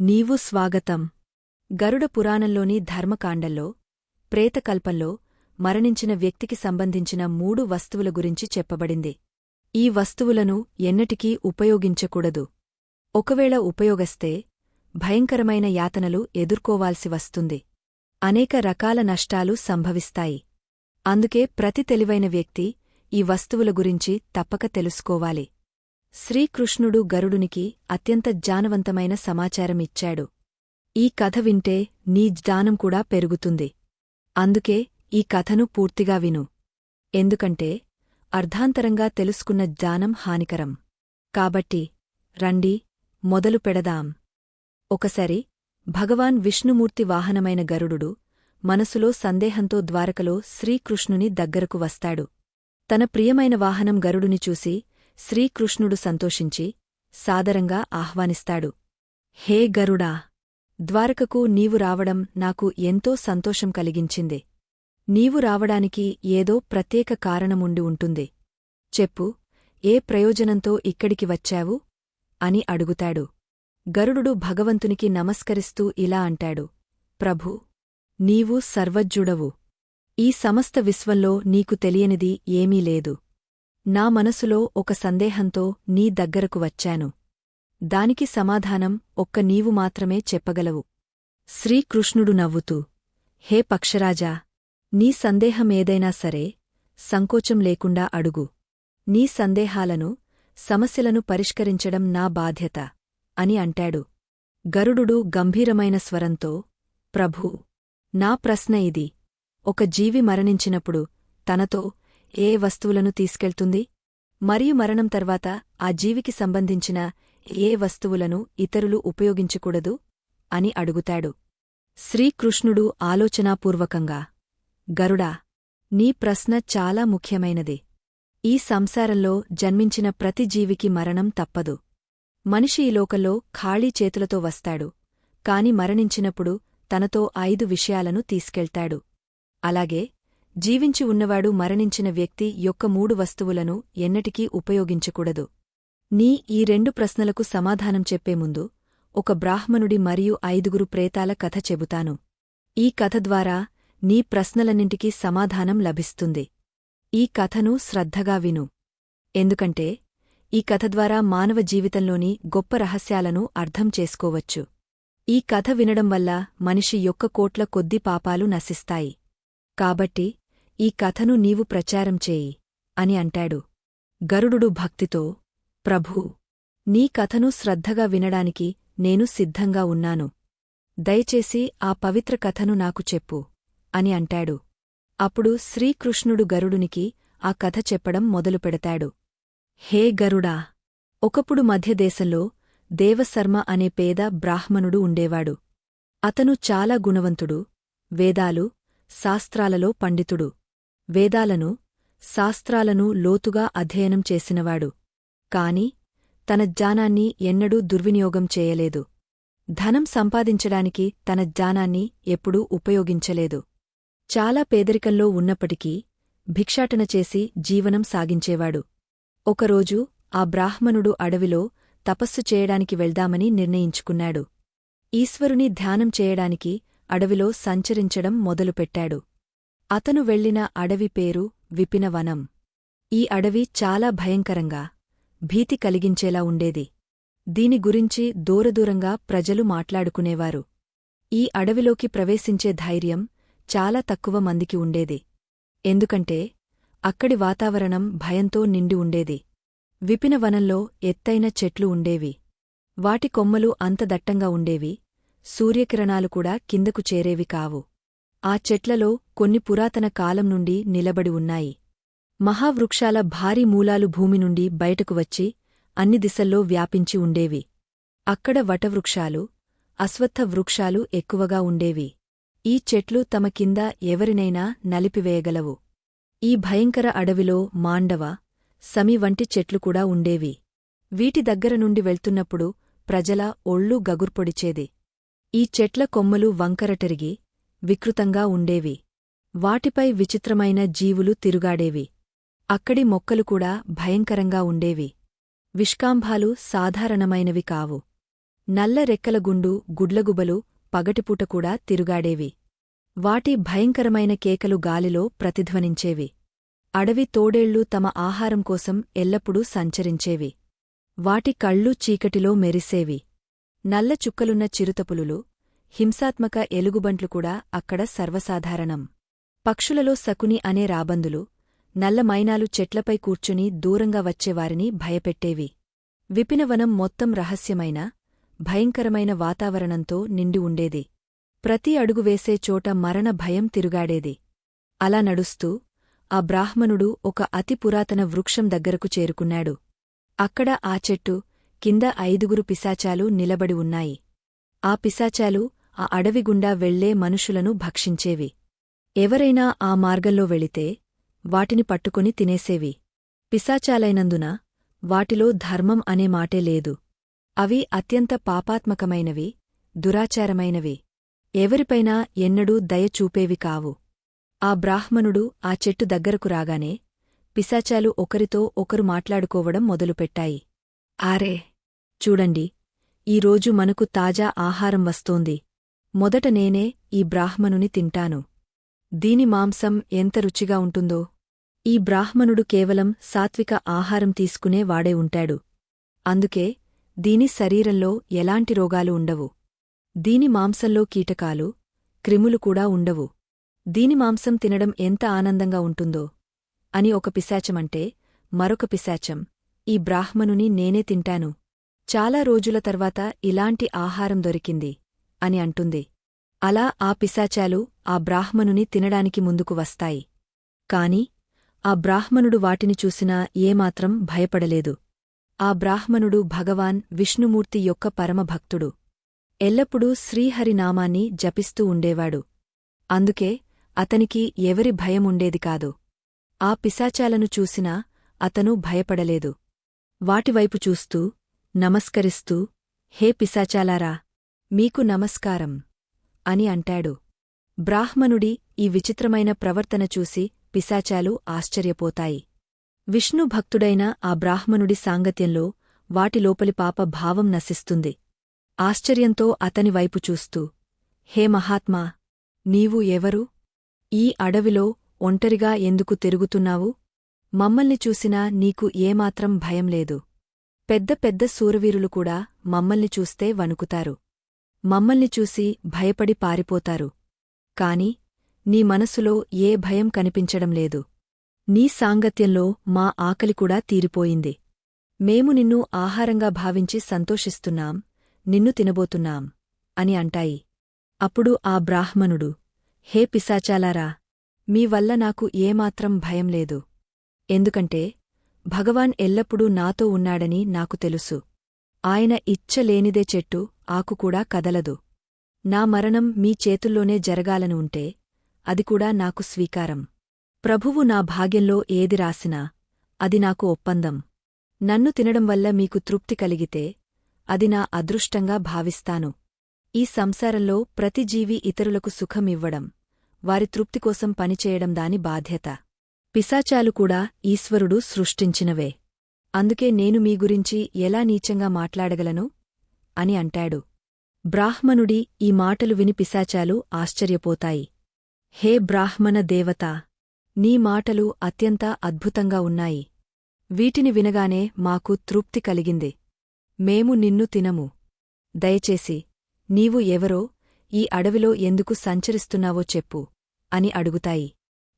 నీవు స్వాగతం. గరుడ పురాణంలోని ధర్మకాండంలో ప్రేతకల్పంలో మరణించిన వ్యక్తికి సంబంధించిన మూడు వస్తువుల గురించి చెప్పబడింది. ఈ వస్తువులను ఎన్నటికీ ఉపయోగించకూడదు. ఒకవేళ ఉపయోగస్తే భయంకరమైన యాతనలు ఎదుర్కోవాల్సి వస్తుంది. అనేక రకాల నష్టాలు సంభవిస్తాయి. అందుకే ప్రతి తెలివైన వ్యక్తి ఈ వస్తువుల గురించి తప్పక తెలుసుకోవాలి. శ్రీకృష్ణుడు గరుడునికి అత్యంత జ్ఞానవంతమైన సమాచారమిచ్చాడు. ఈ కథ వింటే నీ జ్ఞానం కూడా పెరుగుతుంది. అందుకే ఈ కథను పూర్తిగా విను. ఎందుకంటే అర్ధాంతరంగా తెలుసుకున్న జ్ఞానం హానికరం. కాబట్టి రండి మొదలు పెడదాం. ఒకసారి భగవాన్ విష్ణుమూర్తి వాహనమైన గరుడు మనసులో సందేహంతో ద్వారకలో శ్రీకృష్ణుని దగ్గరకు వస్తాడు. తన ప్రియమైన వాహనం గరుడుని చూసి శ్రీకృష్ణుడు సంతోషించి సాదరంగా ఆహ్వానిస్తాడు. హే గరుడా! ద్వారకకు నీవు రావడం నాకు ఎంతో సంతోషం కలిగించింది. నీవు రావడానికి ఏదో ప్రత్యేక కారణముండి ఉంటుంది. చెప్పు ఏ ప్రయోజనంతో ఇక్కడికి వచ్చావు? అని అడుగుతాడు. గరుడు భగవంతునికి నమస్కరిస్తూ ఇలా అంటాడు. ప్రభూ నీవు సర్వజ్జుడవు ఈ సమస్త విశ్వంలో నీకు తెలియనిది ఏమీ లేదు. నా మనసులో ఒక సందేహంతో నీ దగ్గరకు వచ్చాను. దానికి సమాధానం ఒక్క నీవు మాత్రమే చెప్పగలవు. శ్రీకృష్ణుడు నవ్వుతూ హే పక్షరాజా నీ సందేహమేదైనా సరే సంకోచం లేకుండా అడుగు. నీ సందేహాలను సమస్యలను పరిష్కరించడం నా బాధ్యత అని అంటాడు. గరుడు గంభీరమైన స్వరంతో ప్రభూ నా ప్రశ్న ఇది. ఒక జీవి మరణించినప్పుడు తనతో ఏ వస్తువులను తీసుకెళ్తుంది? మరియు మరణం తర్వాత ఆ జీవికి సంబంధించిన ఏ వస్తువులను ఇతరులు ఉపయోగించకూడదు? అని అడుగుతాడు. శ్రీకృష్ణుడు ఆలోచనాపూర్వకంగా గరుడా నీ ప్రశ్న చాలా ముఖ్యమైనది. ఈ సంసారంలో జన్మించిన ప్రతి జీవికి మరణం తప్పదు. మనిషి ఈ లోకంలో ఖాళీ చేతులతో వస్తాడు కాని మరణించినప్పుడు తనతో ఐదు విషయాలను తీసుకెళ్తాడు. అలాగే జీవించి ఉన్నవాడు మరణించిన వ్యక్తి యొక్క మూడు వస్తువులను ఎన్నటికీ ఉపయోగించకూడదు. నీ ఈ రెండు ప్రశ్నలకు సమాధానం చెప్పే ముందు ఒక బ్రాహ్మణుడి మరియు ఐదుగురు ప్రేతాల కథ చెబుతాను. ఈ కథ ద్వారా నీ ప్రశ్నలన్నింటికీ సమాధానం లభిస్తుంది. ఈ కథను శ్రద్ధగా విను. ఎందుకంటే ఈ కథ ద్వారా మానవ జీవితంలోని గొప్ప రహస్యాలను అర్థం చేసుకోవచ్చు. ఈ కథ వినడం వల్ల మనిషి యొక్క కోట్ల కొద్ది పాపాలు నశిస్తాయి. కాబట్టి ఈ కథను నీవు ప్రచారం చేయి అని అంటాడు. గరుడు భక్తితో ప్రభూ నీ కథను శ్రద్ధగా వినడానికి నేను సిద్ధంగా ఉన్నాను. దయచేసి ఆ పవిత్ర కథను నాకు చెప్పు అని అంటాడు. అప్పుడు శ్రీకృష్ణుడు గరుడునికి ఆ కథ చెప్పడం మొదలుపెడతాడు హే గరుడా! ఒకప్పుడు మధ్యదేశంలో దేవశర్మ అనే పేద బ్రాహ్మణుడు ఉండేవాడు. అతను చాలా గుణవంతుడు వేదాలు శాస్త్రాలలో పండితుడు. వేదాలను శాస్త్రాలను లోతుగా అధ్యయనం చేసినవాడు. కాని తన జ్ఞానాన్ని ఎన్నడూ దుర్వినియోగం చేయలేదు. ధనం సంపాదించడానికి తన జ్ఞానాన్ని ఎప్పుడూ ఉపయోగించలేదు. చాలా పేదరికంలో ఉన్నప్పటికీ భిక్షాటన చేసి జీవనం సాగించేవాడు. ఒకరోజు ఆ బ్రాహ్మణుడు అడవిలో తపస్సు చేయడానికి వెళ్దామని నిర్ణయించుకున్నాడు. ఈశ్వరుని ధ్యానం చేయడానికి అడవిలో సంచరించడం మొదలుపెట్టాడు. అతను వెళ్ళిన అడవి పేరు విపినవనం. ఈ అడవి చాలా భయంకరంగా భీతి కలిగించేలా ఉండేది. దీని గురించి దూరదూరంగా ప్రజలు మాట్లాడుకునేవారు. ఈ అడవిలోకి ప్రవేశించే ధైర్యం చాలా తక్కువ మందికి ఉండేది. ఎందుకంటే అక్కడి వాతావరణం భయంతో నిండి ఉండేది. విపినవనంలో ఎత్తైన చెట్లు ఉండేవి. వాటి కొమ్మలు అంత దట్టంగా ఉండేవి. సూర్యకిరణాలు కూడా కిందకు చేరేవి కావు. ఆ చెట్లలో కొన్ని పురాతన కాలం నుండి నిలబడి ఉన్నాయి. మహావృక్షాల భారీ మూలాలు భూమి నుండి బయటకు వచ్చి అన్ని దిశల్లో వ్యాపించి ఉండేవి. అక్కడ వటవృక్షాలు అశ్వత్థ వృక్షాలు ఎక్కువగా ఉండేవి. ఈ చెట్లు తమ కింద ఎవరినైనా నలిపివేయగలవు. ఈ భయంకర అడవిలో మాండవ సమి వంటి చెట్లు కూడా ఉండేవి. వీటి దగ్గర నుండి వెళ్తున్నప్పుడు ప్రజల ఒళ్ళు గగుర్పొడిచేది. ఈ చెట్ల కొమ్మలు వంకరటరిగి వికృతంగా ఉండేవి. వాటిపై విచిత్రమైన జీవులు తిరుగాడేవి. అక్కడి మొక్కలు కూడా భయంకరంగా ఉండేవి. విష్కాంభాలు సాధారణమైనవి కావు. నల్ల రెక్కల గుండు గుడ్లగుబలు పగటిపూట కూడా తిరుగాడేవి. వాటి భయంకరమైన కేకలు గాలిలో ప్రతిధ్వనించేవి. అడవి తోడేళ్ళు తమ ఆహారం కోసం ఎల్లప్పుడూ సంచరించేవి. వాటి కళ్ళు చీకటిలో మెరిసేవి. నల్ల చుక్కలున్న చిరుతపులులు హింసాత్మక ఎలుగుబంట్లు కూడా అక్కడ సర్వసాధారణం. పక్షులలో సకుని అనే రాబందులు నల్ల మైనాలు చెట్లపై కూర్చుని దూరంగా వచ్చేవారిని భయపెట్టేవి. విపినవనం మొత్తం రహస్యమైన భయంకరమైన వాతావరణంతో నిండి ఉండేది. ప్రతి అడుగు వేసే చోట మరణ భయం తిరుగాడేది. అలా నడుస్తూ ఆ బ్రాహ్మణుడు ఒక అతి పురాతన వృక్షం దగ్గరకు చేరుకున్నాడు. అక్కడ ఆ చెట్టు కింద ఐదుగురు పిశాచాలు నిలబడి ఉన్నాయి. ఆ పిశాచాలు ఆ అడవిగుండా వెళ్ళే మనుషులను భక్షించేవి. ఎవరైనా ఆ మార్గంలో వెళితే వాటిని పట్టుకొని తినేసేవి. పిశాచాలైనందున వాటిలో ధర్మం అనే మాటే లేదు. అవి అత్యంత పాపాత్మకమైనవి దురాచారమైనవి. ఎవరిపైనా ఎన్నడూ దయ చూపేవి కావు. ఆ బ్రాహ్మణుడు ఆ చెట్టు దగ్గరకు రాగానే పిశాచాలు ఒకరితో ఒకరు మాట్లాడుకోవడం మొదలుపెట్టాయి. ఆరే! చూడండి ఈరోజు మనకు తాజా ఆహారం వస్తోంది. మొదట నేనే ఈ బ్రాహ్మణుని తింటాను. దీని మాంసం ఎంత రుచిగా ఉంటుందో. ఈ బ్రాహ్మణుడు కేవలం సాత్విక ఆహారం తీసుకునే వాడే ఉంటాడు. అందుకే దీని శరీరంలో ఎలాంటి రోగాలు ఉండవు. దీని మాంసంలో కీటకాలు క్రిములు కూడా ఉండవు. దీని మాంసం తినడం ఎంత ఆనందంగా ఉంటుందో. అని ఒక పిశాచమంటే మరొక పిశాచం ఈ బ్రాహ్మణుని నేనే తింటాను. చాలా రోజుల తర్వాత ఇలాంటి ఆహారం దొరికింది. అని అంటుంది. అలా ఆ పిశాచాలు ఆ బ్రాహ్మణుని తినడానికి ముందుకు వస్తాయి. కాని ఆ బ్రాహ్మణుడు వాటిని చూసినా ఏమాత్రం భయపడలేదు. ఆ బ్రాహ్మణుడు భగవాన్ విష్ణుమూర్తి యొక్క పరమభక్తుడు. ఎల్లప్పుడూ శ్రీహరినామాన్ని జపిస్తూ ఉండేవాడు. అందుకే అతనికి ఎవరి భయముండేది కాదు. ఆ పిశాచాలను చూసినా అతను భయపడలేదు. వాటివైపు చూస్తూ నమస్కరిస్తూ హే పిశాచాలారా! మీకు నమస్కారం అని అంటాడు. బ్రాహ్మణుడి ఈ విచిత్రమైన ప్రవర్తన చూసి పిశాచాలు ఆశ్చర్యపోతాయి. విష్ణు భక్తుడైన ఆ బ్రాహ్మణుడి సాంగత్యంలో వాటి లోపలి పాప భావం నశిస్తుంది. ఆశ్చర్యంతో అతని వైపు చూస్తూ హే మహాత్మా నీవు ఎవరు? ఈ అడవిలో ఒంటరిగా ఎందుకు తిరుగుతున్నావు? మమ్మల్ని చూసినా నీకు ఏమాత్రం భయం లేదు. పెద్ద పెద్ద సూరవీరులు కూడా మమ్మల్ని చూస్తే వణుకుతారు. మమ్మల్ని చూసి భయపడి పారిపోతారు. కాని నీ మనసులో ఏ భయం కనిపించడం లేదు. నీ సాంగత్యంలో మా ఆకలి కూడా తీరిపోయింది. మేము నిన్ను ఆహారంగా భావించి సంతోషిస్తున్నాం నిన్ను తినబోతున్నాం అని అంటాయి. అప్పుడు ఆ బ్రాహ్మణుడు హే పిశాచాలారా మీ వల్ల నాకు ఏమాత్రం భయం లేదు. ఎందుకంటే భగవాన్ ఎల్లప్పుడూ నాతో ఉన్నాడని నాకు తెలుసు. ఆయన ఇచ్చలేనిదే చెట్టు ఆకుకూడా కదలదు. నా మరణం మీ చేతుల్లోనే జరగాలని ఉంటే అది కూడా నాకు స్వీకారం. ప్రభువు నా భాగ్యంలో ఏది రాసినా అది నాకు ఒప్పందం. నన్ను తినడం వల్ల మీకు తృప్తి కలిగితే అది నా అదృష్టంగా భావిస్తాను. ఈ సంసారంలో ప్రతి జీవి ఇతరులకు సుఖమివ్వడం వారి తృప్తికోసం పనిచేయడం దాని బాధ్యత. పిశాచాలు కూడా ఈశ్వరుడు సృష్టించినవే. అందుకే నేను మీ గురించి ఎలా నీచంగా మాట్లాడగలను? అని అంటాడు. బ్రాహ్మణుడి ఈ మాటలు విని పిశాచాలు ఆశ్చర్యపోతాయి. హే బ్రాహ్మణ దేవతా! నీ మాటలు అత్యంత అద్భుతంగా ఉన్నాయి. వీటిని వినగానే మాకు తృప్తి కలిగింది. మేము నిన్ను తినము. దయచేసి నీవు ఎవరో ఈ అడవిలో ఎందుకు సంచరిస్తున్నావో చెప్పు అని అడుగుతాయి.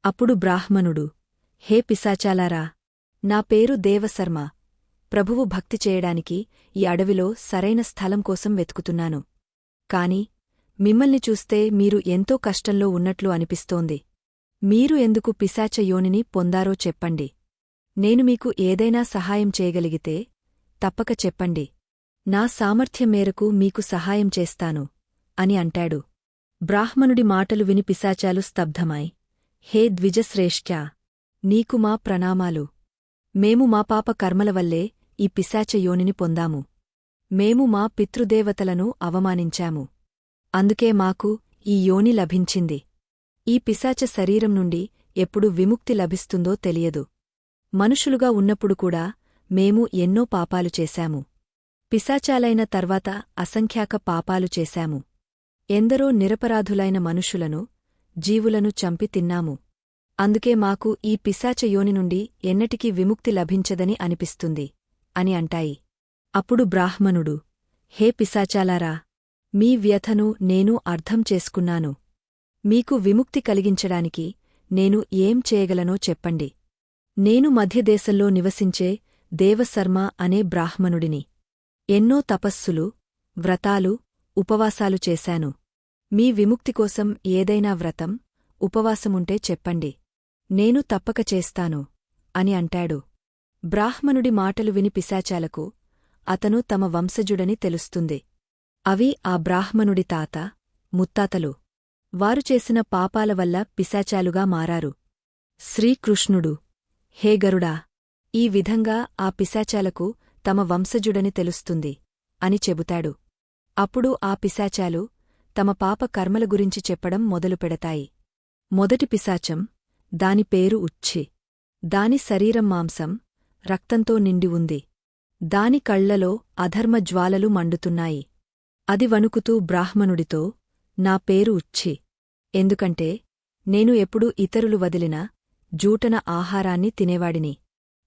అప్పుడు బ్రాహ్మణుడు హే పిశాచాలారా! నా పేరు దేవశర్మ. ప్రభువు భక్తి చేయడానికి ఈ అడవిలో సరైన స్థలం కోసం వెతుకుతున్నాను. కాని మిమ్మల్ని చూస్తే మీరు ఎంతో కష్టంలో ఉన్నట్లు అనిపిస్తోంది. మీరు ఎందుకు పిశాచ యోనిని పొందారో చెప్పండి. నేను మీకు ఏదైనా సహాయం చేయగలిగితే తప్పక చెప్పండి. నా సామర్థ్యం మేరకు మీకు సహాయం చేస్తాను అని అంటాడు. బ్రాహ్మణుడి మాటలు విని పిశాచాలు స్తబ్ధమాయ్ హే ద్విజశ్రేష్ఠ్యా నీకు మా ప్రణామాలు. మేము మా పాప కర్మల వల్లే ఈ పిశాచ యోనిని పొందాము. మేము మా పితృదేవతలను అవమానించాము. అందుకే మాకు ఈ యోని లభించింది. ఈ పిశాచ శరీరం నుండి ఎప్పుడు విముక్తి లభిస్తుందో తెలియదు. మనుషులుగా ఉన్నప్పుడు కూడా మేము ఎన్నో పాపాలు చేశాము. పిశాచాలైన తర్వాత అసంఖ్యాక పాపాలు చేశాము. ఎందరో నిరపరాధులైన మనుషులను జీవులను చంపి తిన్నాము. అందుకే మాకు ఈ పిశాచ యోని నుండి ఎన్నటికీ విముక్తి లభించదని అనిపిస్తుంది అని అంటాయి. అప్పుడు బ్రాహ్మణుడు హే పిశాచాలారా మీ వ్యథను నేను అర్థం చేసుకున్నాను. మీకు విముక్తి కలిగించడానికి నేను ఏం చేయగలనో చెప్పండి. నేను మధ్యదేశంలో నివసించే దేవశర్మ అనే బ్రాహ్మణుడిని. ఎన్నో తపస్సులు వ్రతాలు ఉపవాసాలు చేశాను. మీ విముక్తి కోసం ఏదైనా వ్రతం ఉపవాసముంటే చెప్పండి. నేను తప్పక చేస్తాను అని అంటాడు. బ్రాహ్మణుడి మాటలు విని పిశాచాలకు అతను తమ వంశజుడని తెలుస్తుంది. అవి ఆ బ్రాహ్మణుడి తాత ముత్తాతలు. వారు చేసిన పాపాల వల్ల పిశాచాలుగా మారారు. శ్రీకృష్ణుడు హే గరుడా ఈ విధంగా ఆ పిశాచాలకు తమ వంశజుడని తెలుస్తుంది అని చెబుతాడు. అప్పుడు ఆ పిశాచాలు తమ పాప కర్మల గురించి చెప్పడం మొదలుపెడతాయి. మొదటి పిశాచం దాని పేరు ఉచ్చి దాని శరీరం మాంసం రక్తంతో నిండి ఉంది. దాని కళ్ళలో అధర్మ జ్వాలలు మండుతున్నాయి. అది వణుకుతూ బ్రాహ్మణుడితో నా పేరు ఉచ్చి ఎందుకంటే నేను ఎప్పుడు ఇతరులు వదిలిన జూటన ఆహారాన్ని తినేవాడిని.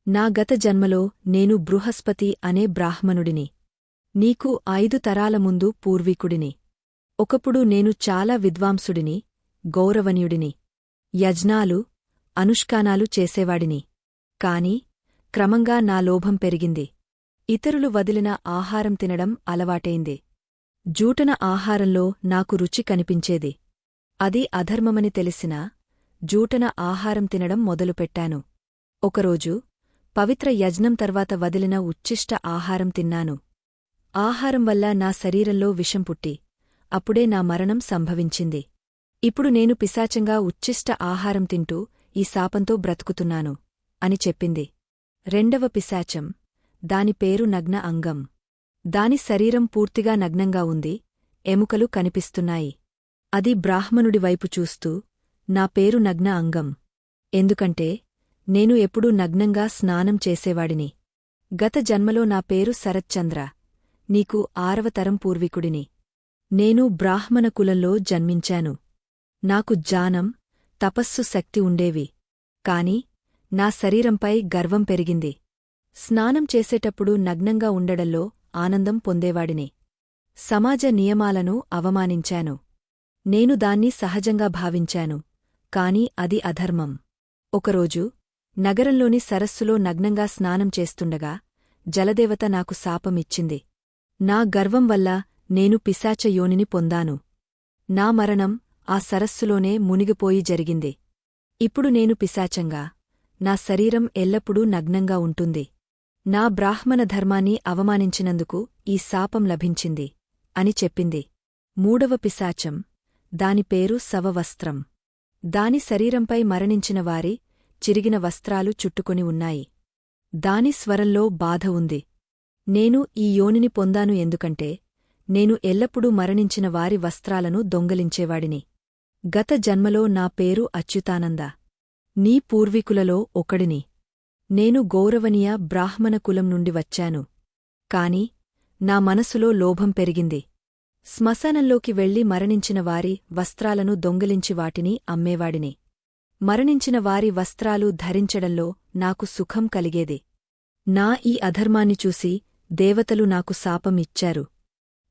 నా గత జన్మలో నేను బృహస్పతి అనే బ్రాహ్మణుడిని. నీకు ఐదు తరాల ముందు పూర్వీకుడిని. ఒకప్పుడు నేను చాలా విద్వాంసుడిని గౌరవనీయుడిని. యజ్ఞాలు అనుష్కానాలు చేసేవాడిని. కాని క్రమంగా నా లోభం పెరిగింది. ఇతరులు వదిలిన ఆహారం తినడం అలవాటైంది. జూటన ఆహారంలో నాకు రుచి కనిపించేది. అది అధర్మమని తెలిసినా జూటన ఆహారం తినడం మొదలుపెట్టాను. ఒకరోజు పవిత్ర యజ్ఞం తర్వాత వదిలిన ఉచ్ఛిష్ట ఆహారం తిన్నాను. ఆహారం వల్ల నా శరీరంలో విషం పుట్టి అప్పుడే నా మరణం సంభవించింది. ఇప్పుడు నేను పిశాచంగా ఉచ్ఛిష్ట ఆహారం తింటూ ఈ శాపంతో బ్రతుకుతున్నాను అని చెప్పింది. రెండవ పిశాచం. దాని పేరు నగ్న అంగం. దాని శరీరం పూర్తిగా నగ్నంగా ఉంది. ఎముకలు కనిపిస్తున్నాయి. అది బ్రాహ్మణుడి వైపు చూస్తూ నా పేరు నగ్న అంగం. ఎందుకంటే నేను ఎప్పుడూ నగ్నంగా స్నానం చేసేవాడిని. గత జన్మలో నా పేరు శరత్చంద్ర. నీకు ఆరవతరం పూర్వీకుడిని. నేను బ్రాహ్మణ కులంలో జన్మించాను. నాకు జానం తపస్సు శక్తి ఉండేవి. కాని నా శరీరంపై గర్వం పెరిగింది. స్నానం చేసేటప్పుడు నగ్నంగా ఉండడంలో ఆనందం పొందేవాడిని. సమాజ నియమాలను అవమానించాను. నేను దాన్ని సహజంగా భావించాను. కాని అది అధర్మం. ఒకరోజు నగరంలోని సరస్సులో నగ్నంగా స్నానం చేస్తుండగా జలదేవత నాకు శాపమిచ్చింది నా గర్వం వల్ల నేను పిశాచ యోనిని పొందాను. నా మరణం ఆ సరస్సులోనే మునిగిపోయి జరిగింది. ఇప్పుడు నేను పిశాచంగా నా శరీరం ఎల్లప్పుడూ నగ్నంగా ఉంటుంది. నా బ్రాహ్మణ ధర్మాన్ని అవమానించినందుకు ఈ శాపం లభించింది అని చెప్పింది. మూడవ పిశాచం దాని పేరు శవవస్త్రం. దాని శరీరంపై మరణించిన వారి చిరిగిన వస్త్రాలు చుట్టుకొని ఉన్నాయి. దాని స్వరంలో బాధ ఉంది. నేను ఈ యోనిని పొందాను ఎందుకంటే నేను ఎల్లప్పుడూ మరణించిన వారి వస్త్రాలను దొంగలించేవాడిని. గత జన్మలో నా పేరు అచ్యుతానంద. నీ పూర్వీకులలో ఒకడిని. నేను గౌరవనీయ బ్రాహ్మణ కులం నుండి వచ్చాను. కాని నా మనసులో లోభం పెరిగింది. శ్మశానంలోకి వెళ్ళి మరణించిన వారి వస్త్రాలను దొంగిలించి వాటిని అమ్మేవాడిని. మరణించిన వారి వస్త్రాలు ధరించడంలో నాకు సుఖం కలిగేది. నా ఈ అధర్మాన్ని చూసి దేవతలు నాకు శాపం ఇచ్చారు.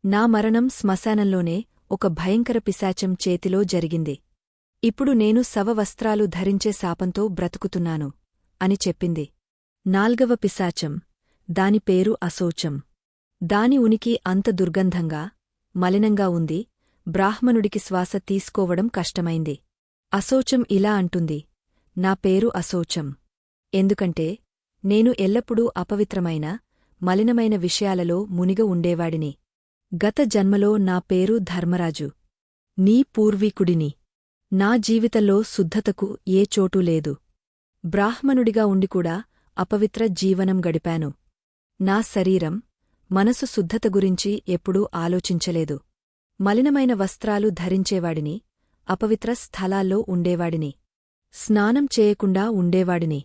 నా మరణం శ్మశానంలోనే ఒక భయంకర పిశాచం చేతిలో జరిగింది. ఇప్పుడు నేను శవవస్త్రాలు ధరించే శాపంతో బ్రతుకుతున్నాను అని చెప్పింది. నాల్గవ పిశాచం. దాని పేరు అశోచం. దాని ఉనికి అంత దుర్గంధంగా మలినంగా ఉంది. బ్రాహ్మణుడికి శ్వాస తీసుకోవడం కష్టమైంది. అశోచం ఇలా అంటుంది నా పేరు అశోచం. ఎందుకంటే నేను ఎల్లప్పుడూ అపవిత్రమైన మలినమైన విషయాలలో మునిగ ఉండేవాడిని. గత జన్మలో నా పేరు ధర్మరాజు. నీ పూర్వీకుడిని. నా జీవితంలో శుద్ధతకు ఏ చోటూ లేదు. బ్రాహ్మణుడిగా ఉండికూడా అపవిత్ర జీవనం గడిపాను. నా శరీరం మనసు శుద్ధత గురించి ఎప్పుడూ ఆలోచించలేదు. మలినమైన వస్త్రాలు ధరించేవాడిని అపవిత్ర స్థలాల్లో ఉండేవాడిని. స్నానం చేయకుండా ఉండేవాడిని.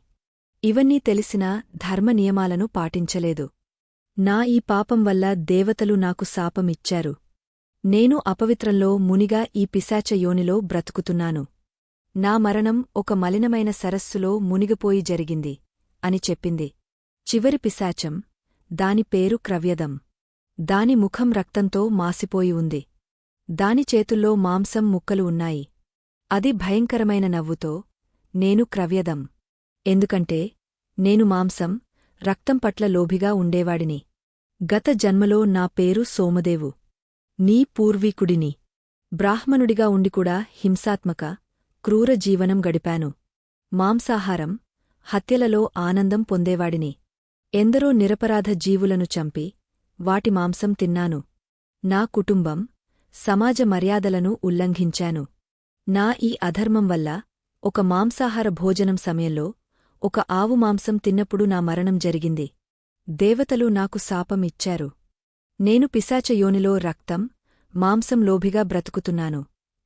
ఇవన్నీ తెలిసినా ధర్మనియమాలను పాటించలేదు. నా ఈ పాపం వల్ల దేవతలు నాకు శాపమిచ్చారు. నేను అపవిత్రంలో మునిగా ఈ పిశాచ యోనిలో బ్రతుకుతున్నాను. నా మరణం ఒక మలినమైన సరస్సులో మునిగిపోయి జరిగింది అని చెప్పింది. చివరి పిశాచం దాని పేరు క్రవ్యదం. దాని ముఖం రక్తంతో మాసిపోయి ఉంది. దాని చేతుల్లో మాంసం ముక్కలు ఉన్నాయి. అది భయంకరమైన నవ్వుతో నేను క్రవ్యదం. ఎందుకంటే నేను మాంసం రక్తం పట్ల లోభిగా ఉండేవాడిని. గత జన్మలో నా పేరు సోమదేవు. నీ పూర్వీకుడిని. బ్రాహ్మణుడిగా ఉండికూడా హింసాత్మక క్రూర జీవనం గడిపాను. మాంసాహారం హత్యలలో ఆనందం పొందేవాడిని. ఎందరో నిరపరాధ జీవులను చంపి వాటి మాంసం తిన్నాను. నా కుటుంబం సమాజ మర్యాదలను ఉల్లంఘించాను. నా ఈ అధర్మం వల్ల ఒక మాంసాహార భోజనం సమయంలో ఒక ఆవు మాంసం తిన్నప్పుడు నా మరణం జరిగింది. దేవతలు నాకు శాపం ఇచ్చారు నేను పిశాచయోనిలో రక్తం మాంసం లోభిగా బ్రతుకుతున్నాను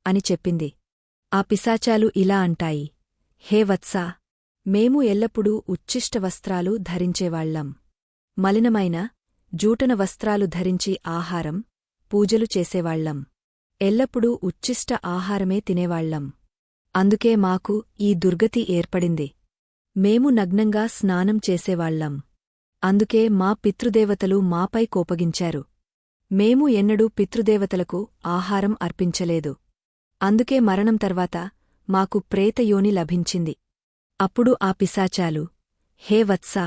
అని చెప్పింది. ఆ పిశాచాలు ఇలా అంటాయి. హే వత్సా! మేము ఎల్లప్పుడూ ఉచ్ఛిష్ట వస్త్రాలు ధరించేవాళ్ళం మలినమైన జూటన వస్త్రాలు ధరించి ఆహారం పూజలు చేసేవాళ్ళం ఎల్లప్పుడూ ఉచ్ఛిష్ట ఆహారమే తినేవాళ్ళం అందుకే మాకు ఈ దుర్గతి ఏర్పడింది. మేము నగ్నంగా స్నానం చేసేవాళ్ళం అందుకే మా పితృదేవతలు మాపై కోపగించారు. మేము ఎన్నడూ పితృదేవతలకు ఆహారం అర్పించలేదు. అందుకే మరణం తర్వాత మాకు ప్రేతయోని లభించింది. అప్పుడు ఆ పిశాచాలు హే వత్సా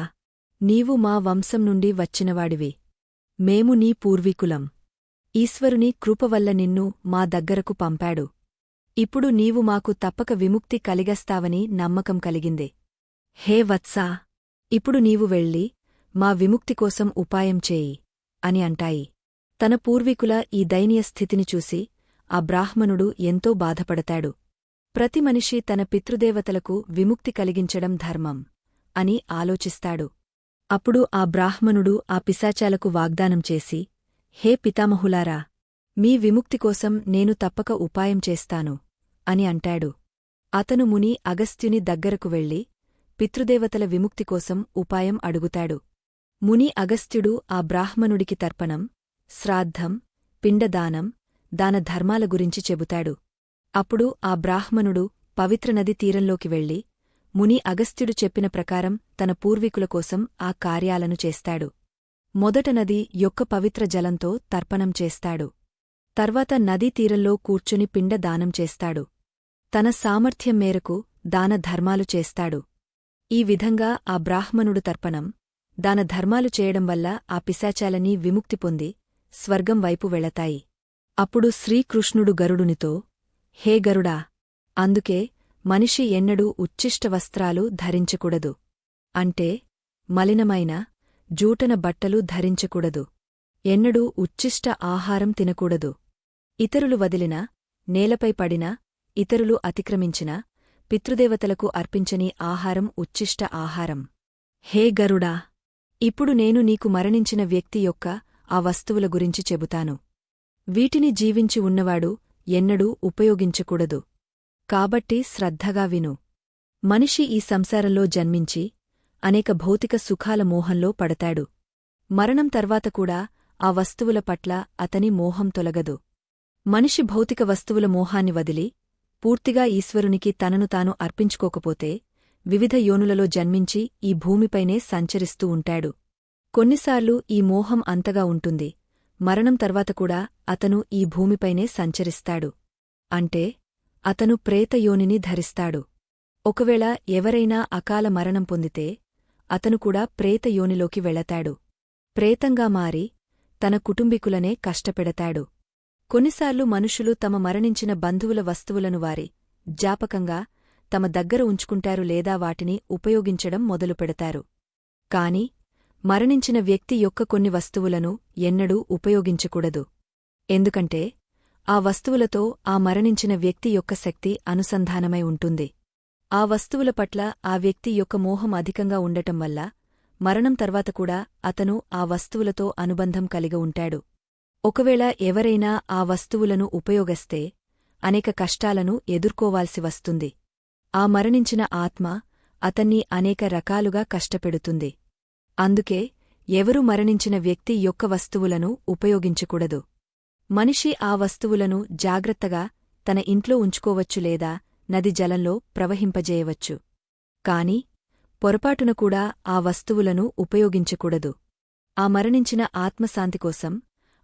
నీవు మా వంశం నుండి వచ్చినవాడివి. మేము నీ పూర్వీకులం. ఈశ్వరుని కృపవల్ల నిన్ను మా దగ్గరకు పంపాడు. ఇప్పుడు నీవు మాకు తప్పక విముక్తి కలిగస్తావని నమ్మకం కలిగింది. హే వత్సా ఇప్పుడు నీవు వెళ్ళి మా విముక్తి కోసం ఉపాయం చేయి అని అంటాయి. తన పూర్వీకుల ఈ దయనీయ స్థితిని చూసి ఆ బ్రాహ్మణుడు ఎంతో బాధపడతాడు. ప్రతి మనిషి తన పితృదేవతలకు విముక్తి కలిగించడం ధర్మం అని ఆలోచిస్తాడు. అప్పుడు ఆ బ్రాహ్మణుడు ఆ పిశాచాలకు వాగ్దానం చేసి హే పితామహులారా మీ విముక్తి కోసం నేను తప్పక ఉపాయం చేస్తాను అని అంటాడు. అతను ముని అగస్త్యుని దగ్గరకు వెళ్ళి పితృదేవతల విముక్తి కోసం ఉపాయం అడుగుతాడు. ముని అగస్త్యుడు ఆ బ్రాహ్మణుడికి తర్పణం శ్రాద్ధం పిండదానం దాన ధర్మాల గురించి చెబుతాడు. అప్పుడు ఆ బ్రాహ్మణుడు పవిత్ర నది తీరంలోకి వెళ్ళి ముని అగస్త్యుడు చెప్పిన ప్రకారం తన పూర్వీకుల కోసం ఆ కార్యాలను చేస్తాడు. మొదట నది యొక్క పవిత్ర జలంతో తర్పణం చేస్తాడు. తర్వాత నదీ తీరంలో కూర్చుని పిండ దానం చేస్తాడు. తన సామర్థ్యం మేరకు దాన ధర్మాలు చేస్తాడు. ఈ విధంగా ఆ బ్రాహ్మణుడు తర్పణం దాన ధర్మాలు చేయడం వల్ల ఆ పిశాచాలనీ విముక్తి పొంది స్వర్గం వైపు వెళతాయి. అప్పుడు శ్రీకృష్ణుడు గరుడునితో హే గరుడా! అందుకే మనిషి ఎన్నడూ ఉచ్ఛిష్ట వస్త్రాలు ధరించకూడదు. అంటే మలినమైన జూటన బట్టలు ధరించకూడదు. ఎన్నడూ ఉచ్ఛిష్ట ఆహారం తినకూడదు. ఇతరులు వదిలిన నేలపై పడిన ఇతరులు అతిక్రమించిన పితృదేవతలకు అర్పించని ఆహారం ఉచ్ఛిష్ట ఆహారం. హే గరుడా! ఇప్పుడు నేను నీకు మరణించిన వ్యక్తి యొక్క ఆ వస్తువుల గురించి చెబుతాను. వీటిని జీవించి ఉన్నవాడు ఎన్నడూ ఉపయోగించకూడదు. కాబట్టి శ్రద్ధగా విను. మనిషి ఈ సంసారంలో జన్మించి అనేక భౌతిక సుఖాల మోహంలో పడతాడు. మరణం తర్వాత కూడా ఆ వస్తువుల పట్ల అతని మోహం తొలగదు. మనిషి భౌతిక వస్తువుల మోహాన్ని వదిలి పూర్తిగా ఈశ్వరునికి తనను తాను అర్పించుకోకపోతే వివిధ యోనులలో జన్మించి ఈ భూమిపైనే సంచరిస్తూ ఉంటాడు. కొన్నిసార్లు ఈ మోహం అంతగా ఉంటుంది. మరణం తర్వాత కూడా అతను ఈ భూమిపైనే సంచరిస్తాడు. అంటే అతను ప్రేతయోనిని ధరిస్తాడు. ఒకవేళ ఎవరైనా అకాల మరణం పొందితే అతను కూడా ప్రేతయోనిలోకి వెళతాడు. ప్రేతంగా మారి తన కుటుంబీకులనే కష్టపెడతాడు. కొన్నిసార్లు మనుషులు తమ మరణించిన బంధువుల వస్తువులను వారి జాపకంగా తమ దగ్గర ఉంచుకుంటారు లేదా వాటిని ఉపయోగించడం మొదలుపెడతారు కాని మరణించిన వ్యక్తి యొక్క కొన్ని వస్తువులను ఎన్నడూ ఉపయోగించకూడదు. ఎందుకంటే ఆ వస్తువులతో ఆ మరణించిన వ్యక్తి యొక్క శక్తి అనుసంధానమై ఉంటుంది. ఆ వస్తువుల పట్ల ఆ వ్యక్తి యొక్క మోహం అధికంగా ఉండటం వల్ల మరణం తర్వాత కూడా అతను ఆ వస్తువులతో అనుబంధం కలిగి ఉంటాడు. ఒకవేళ ఎవరైనా ఆ వస్తువులను ఉపయోగస్తే అనేక కష్టాలను ఎదుర్కోవాల్సి వస్తుంది. ఆ మరణించిన ఆత్మ అతన్ని అనేక రకాలుగా కష్టపెడుతుంది. అందుకే ఎవరు మరణించిన వ్యక్తి యొక్క వస్తువులను ఉపయోగించకూడదు. మనిషి ఆ వస్తువులను జాగ్రత్తగా తన ఇంట్లో ఉంచుకోవచ్చు లేదా నది జలంలో ప్రవహింపజేయవచ్చు. కాని పొరపాటున కూడా ఆ వస్తువులను ఉపయోగించకూడదు. ఆ మరణించిన ఆత్మశాంతి కోసం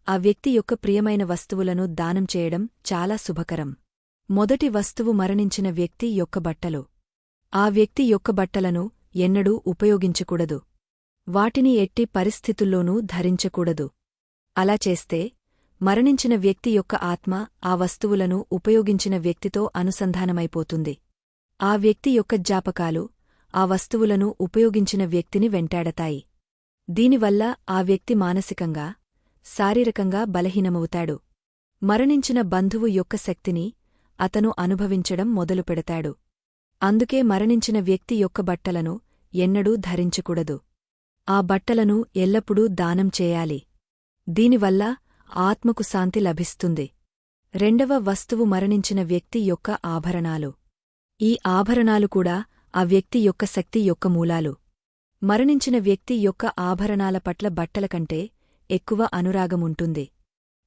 ఆ వ్యక్తి యొక్క ప్రియమైన వస్తువులను దానం చేయడం చాలా శుభకరం. మొదటి వస్తువు మరణించిన వ్యక్తి యొక్క బట్టలు. ఆ వ్యక్తి యొక్క బట్టలను ఎన్నడూ ఉపయోగించకూడదు. వాటిని ఎట్టి పరిస్థితుల్లోనూ ధరించకూడదు. అలా చేస్తే మరణించిన వ్యక్తి యొక్క ఆత్మ ఆ వస్తువులను ఉపయోగించిన వ్యక్తితో అనుసంధానమైపోతుంది. ఆ వ్యక్తి యొక్క జ్ఞాపకాలు ఆ వస్తువులను ఉపయోగించిన వ్యక్తిని వెంటాడతాయి. దీనివల్ల ఆ వ్యక్తి మానసికంగా శారీరకంగా బలహీనమవుతాడు. మరణించిన బంధువు యొక్క శక్తిని అతను అనుభవించడం మొదలుపెడతాడు అందుకే మరణించిన వ్యక్తి యొక్క బట్టలను ఎన్నడూ ధరించకూడదు. ఆ బట్టలను ఎల్లప్పుడూ దానం చేయాలి. దీనివల్ల ఆత్మకు శాంతి లభిస్తుంది. రెండవ వస్తువు మరణించిన వ్యక్తి యొక్క ఆభరణాలు. ఈ ఆభరణాలు కూడా ఆ వ్యక్తి యొక్క శక్తి యొక్క మూలాలు. మరణించిన వ్యక్తి యొక్క ఆభరణాల పట్ల బట్టల కంటే ఎక్కువ అనురాగముంటుంది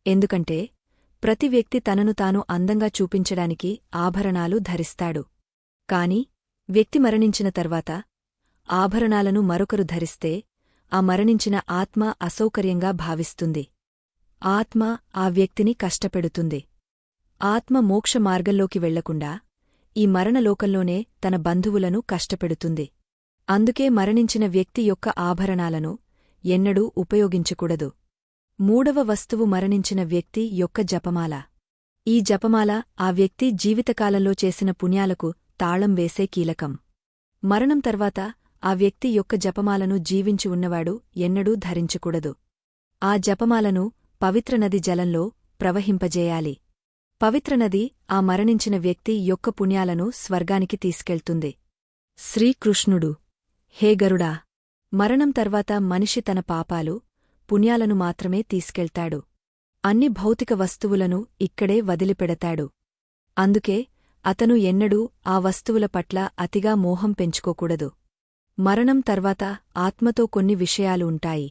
ఎందుకంటే ప్రతి వ్యక్తి తనను తాను అందంగా చూపించడానికి ఆభరణాలు ధరిస్తాడు. కాని వ్యక్తి మరణించిన తర్వాత ఆభరణాలను మరొకరు ధరిస్తే ఆ మరణించిన ఆత్మ అసౌకర్యంగా భావిస్తుంది. ఆత్మ ఆ వ్యక్తిని కష్టపెడుతుంది. ఆత్మ మోక్ష మార్గంలోకి వెళ్ళకుండా ఈ మరణలోకంలోనే తన బంధువులను కష్టపెడుతుంది. అందుకే మరణించిన వ్యక్తి యొక్క ఆభరణాలను ఎన్నడూ ఉపయోగించకూడదు. మూడవ వస్తువు మరణించిన వ్యక్తి యొక్క జపమాల. ఈ జపమాల ఆ వ్యక్తి జీవితకాలంలో చేసిన పుణ్యాలకు తాళం వేసే కీలకం. మరణం తర్వాత ఆ వ్యక్తి యొక్క జపమాలను జీవించి ఉన్నవాడు ఎన్నడూ ధరించకూడదు. ఆ జపమాలను పవిత్రనది జలంలో ప్రవహింపజేయాలి. పవిత్రనది ఆ మరణించిన వ్యక్తి యొక్క పుణ్యాలను స్వర్గానికి తీసుకెళ్తుంది. శ్రీకృష్ణుడు. హే గరుడా! మరణం తర్వాత మనిషి తన పాపాలు పుణ్యాలను మాత్రమే తీసుకెళ్తాడు. అన్ని భౌతిక వస్తువులను ఇక్కడే వదిలిపెడతాడు. అందుకే అతను ఎన్నడూ ఆ వస్తువుల పట్ల అతిగా మోహం పెంచుకోకూడదు. మరణం తర్వాత ఆత్మతో కొన్ని విషయాలు ఉంటాయి.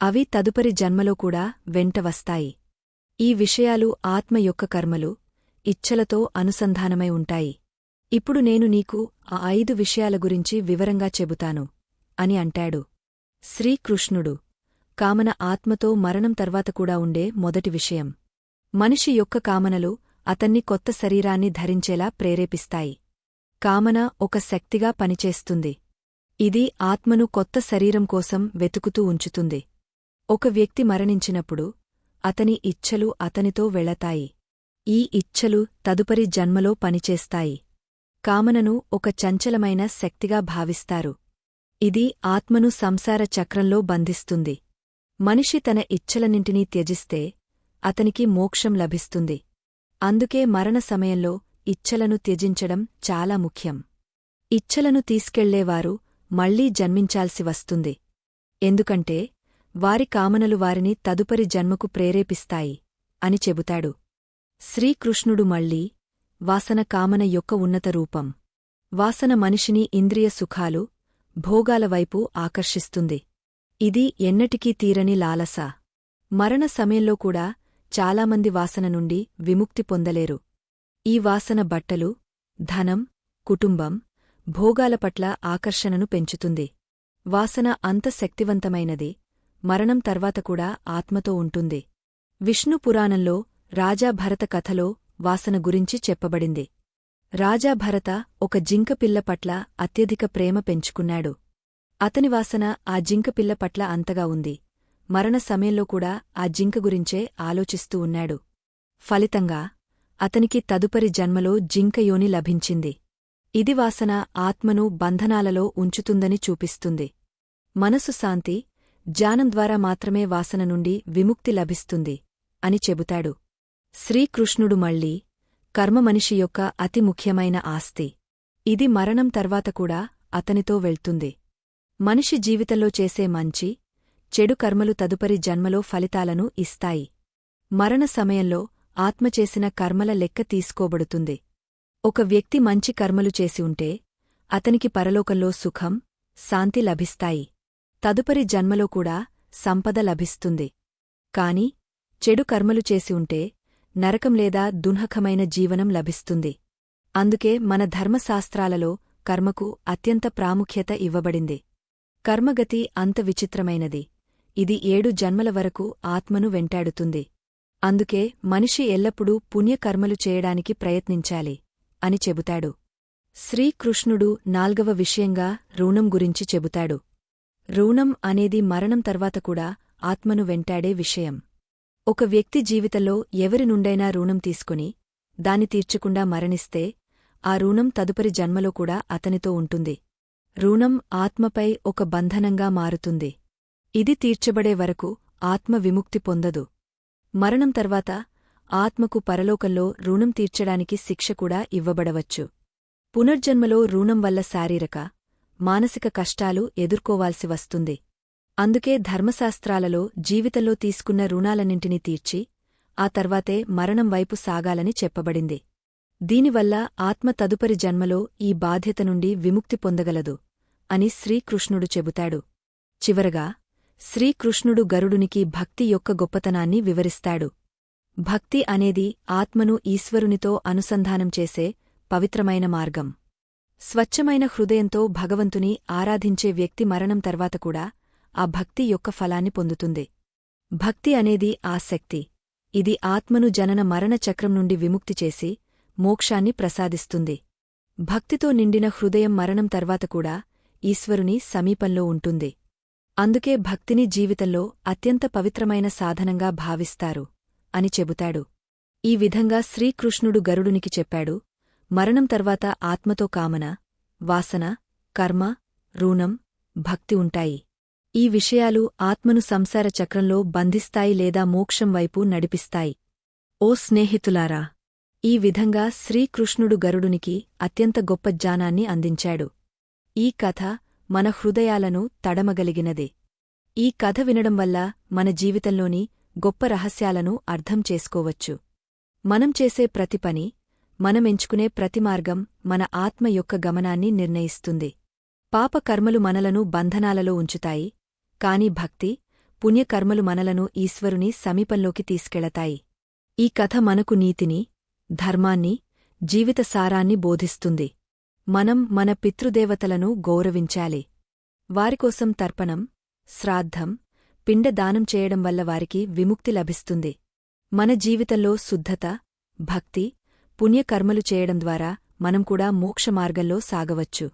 అవి తదుపరి జన్మలో కూడా వెంట వస్తాయి. ఈ విషయాలు ఆత్మ యొక్క కర్మలు ఇచ్ఛలతో అనుసంధానమై ఉంటాయి. ఇప్పుడు నేను నీకు ఆ ఐదు విషయాల గురించి వివరంగా చెబుతాను అని అంటాడు. శ్రీకృష్ణుడు కామన ఆత్మతో మరణం తర్వాత కూడా ఉండే మొదటి విషయం. మనిషి యొక్క కామనలు అతన్ని కొత్త శరీరాన్ని ధరించేలా ప్రేరేపిస్తాయి. కామన ఒక శక్తిగా పనిచేస్తుంది. ఇది ఆత్మను కొత్త శరీరం కోసం వెతుకుతూ ఉంచుతుంది. ఒక వ్యక్తి మరణించినప్పుడు అతని ఇచ్ఛలు అతనితో వెళతాయి. ఈ ఇచ్ఛలు తదుపరి జన్మలో పనిచేస్తాయి. కామనను ఒక చంచలమైన శక్తిగా భావిస్తారు. ఇది ఆత్మను సంసార చక్రంలో బంధిస్తుంది. మనిషి తన ఇచ్ఛలన్నింటినీ త్యజిస్తే అతనికి మోక్షం లభిస్తుంది. అందుకే మరణ సమయంలో ఇచ్ఛలను త్యజించడం చాలా ముఖ్యం. ఇచ్ఛలను తీసుకెళ్ళేవారు మళ్ళీ జన్మించాల్సి వస్తుంది. ఎందుకంటే వారి కామనలు వారిని తదుపరి జన్మకు ప్రేరేపిస్తాయి అని చెబుతాడు. శ్రీకృష్ణుడు మళ్ళీ వాసన కామన యొక్క ఉన్నత రూపం. వాసన మనిషిని ఇంద్రియ సుఖాలు భోగాల వైపు ఆకర్షిస్తుంది. ఇది ఎన్నటికీ తీరని లాలస. మరణ సమయంలో కూడా చాలామంది వాసన నుండి విముక్తి పొందలేరు. ఈ వాసన బట్టలు ధనం కుటుంబం భోగాల పట్ల ఆకర్షణను పెంచుతుంది. వాసన అంత శక్తివంతమైనది. మరణం తర్వాత కూడా ఆత్మతో ఉంటుంది. విష్ణు పురాణంలో రాజా భరత కథలో వాసన గురించి చెప్పబడింది. రాజా భరత ఒక జింకపిల్ల పట్ల అత్యధిక ప్రేమ పెంచుకున్నాడు. అతని వాసన ఆ జింకపిల్ల పట్ల అంతగా ఉంది. మరణ సమయంలో కూడా ఆ జింక గురించే ఆలోచిస్తూ ఉన్నాడు. ఫలితంగా అతనికి తదుపరి జన్మలో జింకయోని లభించింది. ఇది వాసన ఆత్మను బంధనాలలో ఉంచుతుందని చూపిస్తుంది. మనసు శాంతి జ్ఞానం ద్వారా మాత్రమే వాసన నుండి విముక్తి లభిస్తుంది అని చెబుతాడు. శ్రీకృష్ణుడు మళ్ళీ కర్మ మనిషి యొక్క అతి ముఖ్యమైన ఆస్తి. ఇది మరణం తర్వాత కూడా అతనితో వెళ్తుంది. మనిషి జీవితంలో చేసే మంచి చెడు కర్మలు తదుపరి జన్మలో ఫలితాలను ఇస్తాయి. మరణ సమయంలో ఆత్మ చేసిన కర్మల లెక్క తీసుకోబడుతుంది. ఒక వ్యక్తి మంచి కర్మలు చేసి ఉంటే అతనికి పరలోకంలో సుఖం శాంతి లభిస్తాయి. తదుపరి జన్మలో కూడా సంపద లభిస్తుంది. కాని చెడు కర్మలు చేసి ఉంటే నరకం లేదా దున్హకమైన జీవనం లభిస్తుంది. అందుకే మన ధర్మశాస్త్రాలలో కర్మకు అత్యంత ప్రాముఖ్యత ఇవ్వబడింది. కర్మగతి అంత విచిత్రమైనది. ఇది ఏడు జన్మల వరకు ఆత్మను వెంటాడుతుంది. అందుకే మనిషి ఎల్లప్పుడూ పుణ్యకర్మలు చేయడానికి ప్రయత్నించాలి అని చెబుతాడు. శ్రీకృష్ణుడు నాల్గవ విషయంగా రుణం గురించి చెబుతాడు. రుణం అనేది మరణం తర్వాత కూడా ఆత్మను వెంటాడే విషయం. ఒక వ్యక్తి జీవితంలో ఎవరి నుండైనా రుణం తీసుకుని దాని తీర్చకుండా మరణిస్తే ఆ రుణం తదుపరి జన్మలో కూడా అతనితో ఉంటుంది. రుణం ఆత్మపై ఒక బంధనంగా మారుతుంది. ఇది తీర్చబడే వరకు ఆత్మ విముక్తి పొందదు. మరణం తర్వాత ఆత్మకు పరలోకంలో రుణం తీర్చడానికి శిక్ష కూడా ఇవ్వబడవచ్చు. పునర్జన్మలో రుణం వల్ల శారీరక మానసిక కష్టాలు ఎదుర్కోవాల్సి వస్తుంది. అందుకే ధర్మశాస్త్రాలలో జీవితంలో తీసుకున్న రుణాలన్నింటినీ తీర్చి ఆ తర్వాతే మరణం వైపు సాగాలని చెప్పబడింది. దీనివల్ల ఆత్మ తదుపరి జన్మలో ఈ బాధ్యత నుండి విముక్తి పొందగలదు అని శ్రీకృష్ణుడు చెబుతాడు. చివరగా శ్రీకృష్ణుడు గరుడునికి భక్తి యొక్క గొప్పతనాన్ని వివరిస్తాడు. భక్తి అనేది ఆత్మను ఈశ్వరునితో అనుసంధానం చేసే పవిత్రమైన మార్గం. స్వచ్ఛమైన హృదయంతో భగవంతుని ఆరాధించే వ్యక్తి మరణం తర్వాత కూడా ఆ భక్తి యొక్క ఫలాన్ని పొందుతుంది. భక్తి అనేది ఆసక్తి ఇది ఆత్మను జనన మరణ చక్రం నుండి విముక్తి చేసి మోక్షాన్ని ప్రసాదిస్తుంది. భక్తితో నిండిన హృదయం మరణం తర్వాత కూడా ఈశ్వరుని సమీపంలో ఉంటుంది. అందుకే భక్తిని జీవితంలో అత్యంత పవిత్రమైన సాధనంగా భావిస్తారు అని చెబుతాడు. ఈ విధంగా శ్రీకృష్ణుడు గరుడునికి చెప్పాడు మరణం తర్వాత ఆత్మతో కామన వాసన కర్మ రుణం భక్తి ఉంటాయి. ఈ విషయాలు ఆత్మను సంసార చక్రంలో బంధిస్తాయి లేదా మోక్షం వైపు నడిపిస్తాయి. ఓ స్నేహితులారా ఈ విధంగా శ్రీకృష్ణుడు గరుడునికి అత్యంత గొప్ప జ్ఞానాన్ని అందించాడు. ఈ కథ మన హృదయాలను తడమగలిగినదే. ఈ కథ వినడం వల్ల మన జీవితంలోని గొప్ప రహస్యాలను అర్థం చేసుకోవచ్చు. మనం చేసే ప్రతి పని మనమెంచుకునే ప్రతి మార్గం మన ఆత్మ యొక్క గమనాన్ని నిర్ణయిస్తుంది. పాప కర్మలు మనలను బంధనాలలో ఉంచుతాయి కాని భక్తి పుణ్యకర్మలు మనలను ఈశ్వరుని సమీపంలోకి తీసుకెళతాయి. ఈ కథ మనకు నీతిని ధర్మాన్ని జీవిత సారాన్ని బోధిస్తుంది. మనం మన పితృదేవతలను గౌరవించాలి. వారికోసం తర్పణం శ్రాద్ధం పిండదానం చేయడం వల్ల వారికి విముక్తి లభిస్తుంది. మన జీవితంలో శుద్ధత భక్తి పుణ్యకర్మలు చేయడం ద్వారా మనం కూడా మోక్షమార్గంలో సాగవచ్చు.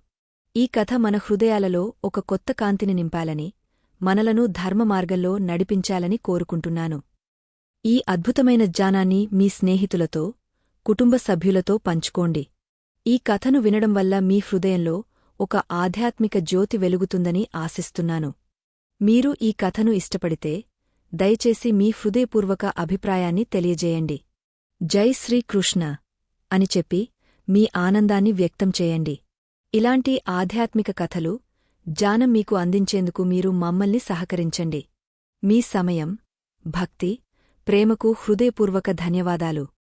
ఈ కథ మన హృదయాలలో ఒక కొత్త కాంతిని నింపాలని మనలను ధర్మమార్గంలో నడిపించాలని కోరుకుంటున్నాను. ఈ అద్భుతమైన జ్ఞానాన్ని మీ స్నేహితులతో కుటుంబ సభ్యులతో పంచుకోండి. ఈ కథను వినడం వల్ల మీ హృదయంలో ఒక ఆధ్యాత్మిక జ్యోతి వెలుగుతుందని ఆశిస్తున్నాను. మీరు ఈ కథను ఇష్టపడితే దయచేసి మీ హృదయపూర్వక అభిప్రాయాన్ని తెలియజేయండి. జై శ్రీకృష్ణ అని చెప్పి మీ ఆనందాన్ని వ్యక్తం చేయండి. ఇలాంటి ఆధ్యాత్మిక కథలు జానం మీకు అందించేందుకు మీరు మమ్మల్ని సహకరించండి. మీ సమయం భక్తి ప్రేమకు హృదయపూర్వక ధన్యవాదాలు.